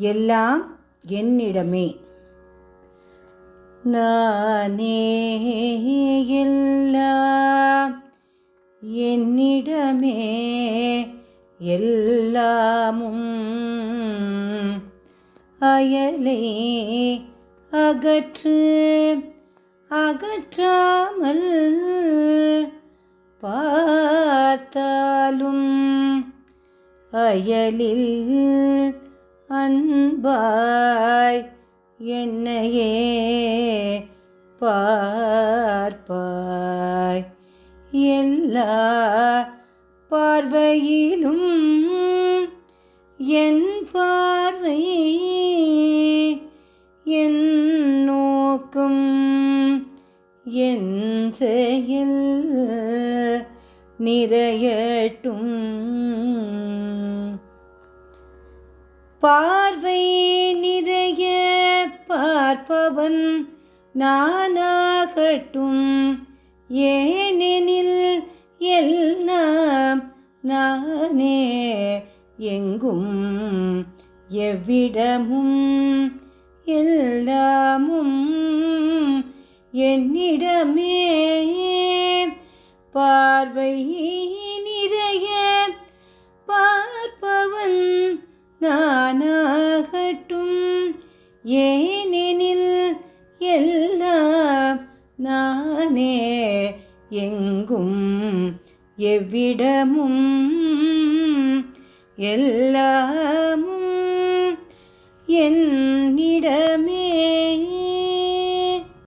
எல்லாம் என்னிடமே. நானே எல்லாம் என்னிடமே. எல்லாமும் அயலே அகற்று அகற்றாமல் பார்த்தாலும் அயலில் அன்பாய் என்னையே பார்ப்பாய். எல்லா பார்வையிலும் என் பார்வை என் நோக்கம் என் செயல் நிறையட்டும். பார்வை நிறைய பார்ப்பவன் நானாகட்டும். ஏனெனில் எல்லாம் நானே எங்கும் எவ்விடமும் எல்லாமும் என்னிடமே. பார்வையே நானாகட்டும். ஏனெனில் எல்லாம் நானே எங்கும் எவ்விடமும் எல்லாமும் என்னிடமே